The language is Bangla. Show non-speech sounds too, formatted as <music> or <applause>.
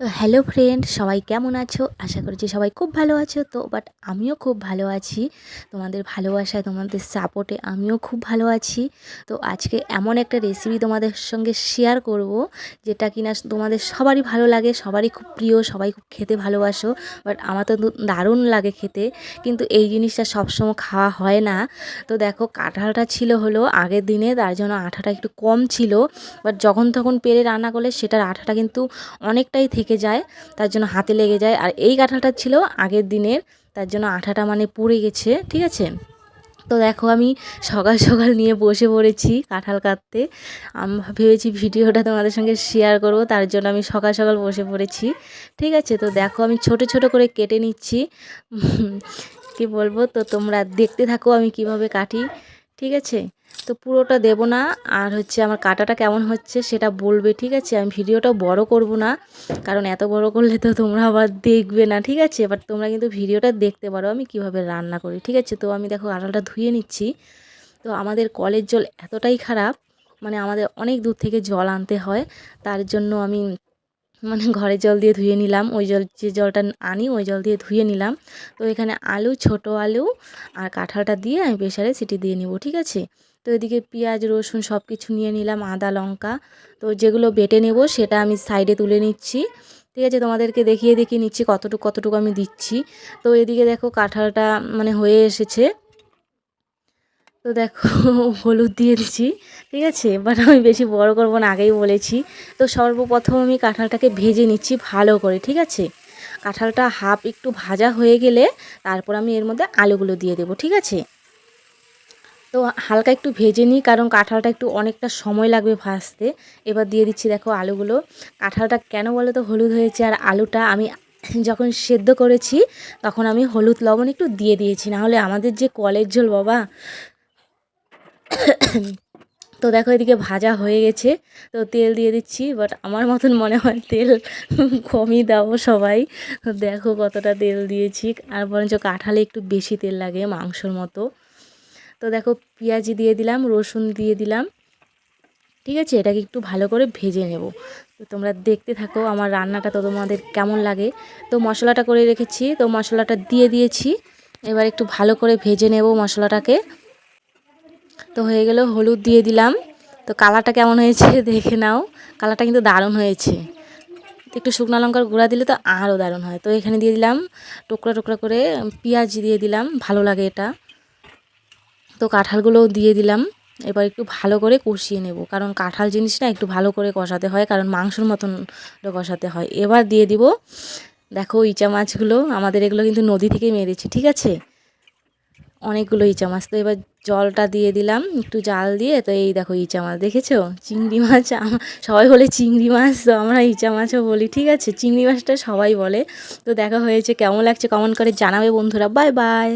হ্যালো ফ্রেন্ড সবাই কেমন আছো? আশা করছি সবাই খুব ভালো আছো তো বাট আমিও খুব ভালো আছি। তোমাদের ভালোবাসায়, তোমাদের সাপোর্টে আমিও খুব ভালো আছি। তো আজকে এমন একটা রেসিপি তোমাদের সঙ্গে শেয়ার করব, যেটা কিনা তোমাদের সবারই ভালো লাগে, সবারই খুব প্রিয়, সবাই খুব খেতে ভালোবাসো বাট আমার তো দারুণ লাগে খেতে। কিন্তু এই জিনিসটা সবসময় খাওয়া হয় না। তো দেখো, কাঁঠালটা ছিল হলো আগের দিনে, তার জন্য আঠাটা একটু কম ছিল বাট যখন তখন পেরে রান্না করলে সেটার আঠাটা কিন্তু অনেকটাই থেকে যায়, তার জন্য হাতে লেগে যায়। আর এই কাঁঠালটা ছিল আগের দিনের, তার জন্য আঠাটা মানে পুড়ে গেছে, ঠিক আছে? তো দেখো আমি সকাল সকাল নিয়ে বসে পড়েছি কাঁঠাল কাটতে। আমি, ভেবেছি ভিডিওটা তোমাদের সঙ্গে শেয়ার করব, তার জন্য আমি সকাল সকাল বসে পড়েছি, ঠিক আছে? তো দেখো আমি ছোট ছোট করে কেটে নিচ্ছি। কি বলব? তো তোমরা দেখতে থাকো আমি কীভাবে কাটি, ঠিক আছে? তো পুরোটা দেব না। আর হচ্ছে আমার কাটাটা কেমন হচ্ছে সেটা বলবে, ঠিক আছে? আমি ভিডিওটা বড় করব না, কারণ এত বড় করলে তো তোমরা আবার দেখবে না, ঠিক আছে? এবার তোমরা কিন্তু ভিডিওটা দেখতে পারো আমি কীভাবে রান্না করি, ঠিক আছে? তো আমি দেখো কাঁঠালটা ধুয়ে নিচ্ছি। তো আমাদের কলের জল এতটাই খারাপ মানে আমাদের অনেক দূর থেকে জল আনতে হয়, তার জন্য আমি মানে ঘরে জল দিয়ে ধুয়ে নিলাম। ওই জল, যে জলটা আনি ওই জল দিয়ে ধুয়ে নিলাম। তো এখানে আলু, ছোট আলু আর কাঁঠালটা দিয়ে আমি প্রেশারে সিটি দিয়ে নিব, ঠিক আছে? তো এদিকে পেঁয়াজ, রসুন সব কিছু নিয়ে নিলাম, আদা, লঙ্কা। তো যেগুলো বেটে নেব সেটা আমি সাইডে তুলে নিচ্ছি। ঠিক আছে? তোমাদেরকে দেখিয়ে দেখিয়ে নিচ্ছি কতটুকু কতটুকু আমি দিচ্ছি। তো এদিকে দেখো কাঁঠালটা মানে হয়ে এসেছে। তো দেখো, হলুদ দিয়ে দিচ্ছি, ঠিক আছে? এবার আমি বেশি বড় করব না, আগেই বলেছি। তো সর্বপ্রথম আমি কাঁঠালটাকে ভেজে নিচ্ছি ভালো করে, ঠিক আছে? কাঁঠালটা হাফ একটু ভাজা হয়ে গেলে তারপর আমি এর মধ্যে আলুগুলো দিয়ে দেবো, ঠিক আছে? তো হালকা একটু ভেজে নিই, কারণ কাঁঠালটা একটু অনেকটা সময় লাগবে ভাজতে। এবার দিয়ে দিচ্ছি দেখো আলুগুলো। কাঁঠালটা কেন বলো তো হলুদ হয়েছে আর আলুটা আমি <clears throat> যখন সেদ্ধ করেছি, তখন আমি হলুদ লবণ একটু দিয়ে দিয়েছি। নাহলে আমাদের যে কলের ঝোল বাবা তো দেখো এদিকে ভাজা হয়ে গেছে। তো তেল দিয়ে দিচ্ছি বাট আমার মতন মনে হয় তেল কমই দাও সবাই। দেখো কতটা তেল দিয়েছি, আর বরঞ্চ কাঁঠালে একটু বেশি তেল লাগে মাংসর মতো। তো দেখো পেঁয়াজি দিয়ে দিলাম, রসুন দিয়ে দিলাম, ঠিক আছে? এটাকে একটু ভালো করে ভেজে নেব। তো তোমরা দেখতে থাকো আমার রান্নাটা তো তোমাদের কেমন লাগে। তো মশলাটা করে রেখেছি, তো মশলাটা দিয়ে দিয়েছি। এবার একটু ভালো করে ভেজে নেব মশলাটাকে। তো হয়ে গেল হলুদ দিয়ে দিলাম। তো কালারটা কেমন হয়েছে <laughs> দেখে নাও। কালারটা কিন্তু দারুণ হয়েছে। একটু শুকনো লঙ্কার গুঁড়া দিলে তো আরও দারুণ হয়। তো এখানে দিয়ে দিলাম টুকরা টুকরা করে পেঁয়াজ দিয়ে দিলাম। ভালো লাগে এটা। তো কাঁঠালগুলোও দিয়ে দিলাম। এবার একটু ভালো করে কষিয়ে নেব। কারণ কাঁঠাল জিনিস না একটু ভালো করে কষাতে হয়, কারণ মাংসর মতন কষাতে হয়। এবার দিয়ে দিব, দেখো ইচা মাছগুলো। আমাদের এগুলো কিন্তু নদী থেকে মেরেছি, ঠিক আছে? অনেকগুলো ইচা মাছ। তো এবার জলটা দিয়ে দিলাম, একটু জাল দিয়ে। তো এই দেখো ইচা মাছ, দেখেছ? চিংড়ি মাছ সবাই বলে চিংড়ি মাছ, তো আমরা ইচা মাছও বলি, ঠিক আছে? চিংড়ি মাছটা সবাই বলে। তো দেখা হয়েছে, কেমন লাগছে কমেন্ট করে জানাবে বন্ধুরা। Bye bye.